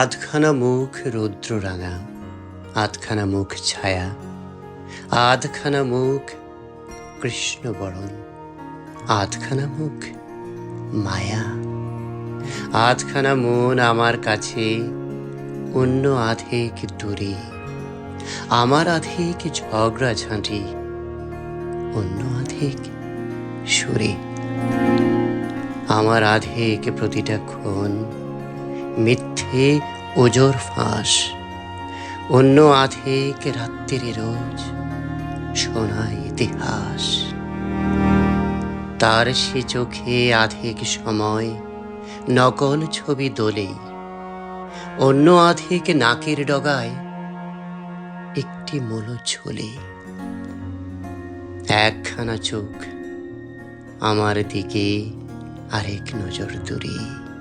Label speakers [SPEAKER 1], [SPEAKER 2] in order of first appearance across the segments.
[SPEAKER 1] আধখানা মুখ রৌদ্র রাঙা, আধখানা মুখ ছায়া, আধখানা মুখ কৃষ্ণ বরণ আধখানা মুখ মায়া, আধখানা মন আমার কাছে অন্য আধেক দূরে, আমার আধেক ঝগড়া ঝাঁটি, অন্য আধেক সুরে। আমার আধেক প্রতিটা ক্ষণ মিথ্যে ওজোর ফাঁস। অন্য আধেক রাত্রিরে রোজ শোনায় ইতিহাস। তার সে চোখে আধেক সময় নকল ছবি দোলে। অন্য আধেক নাকের ডগায় একটি মূল ঝোলে। একখানা চোখ আমার দিকে আরেক নজর দূরে।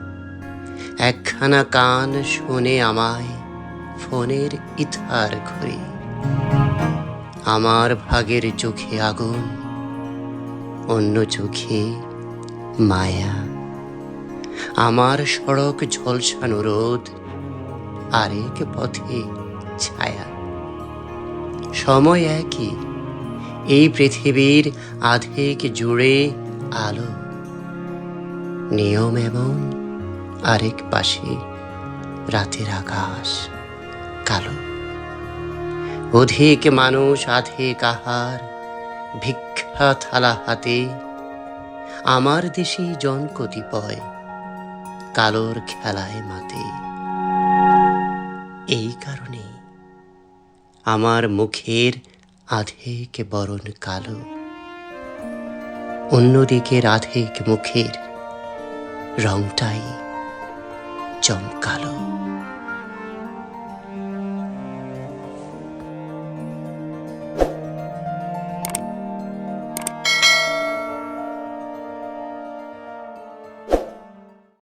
[SPEAKER 1] একখানা কান শোনে আমায় ফোনের ইথার ঘুরে আমার ভাগের চোখে আগুন, অন্য চোখে মায়া। আমার সড়ক ঝলসানো রোদ, আরেক পথে ছায়া। সময় একই, এই পৃথিবীর আধেক জুড়ে আলো। নিয়ম এমন আরেক পাশে রাতের আকাশ কালো। অধিক মানুষ, আধেক আহার, ভিক্ষা থালা হাতে। আমার দেশে জন কতিপয় কালোর খেলায় মাতে। এই কারণে আমার মুখের আধেক বরণ কালো। অন্যদিকে আধেক মুখের রংটাই চমকালো।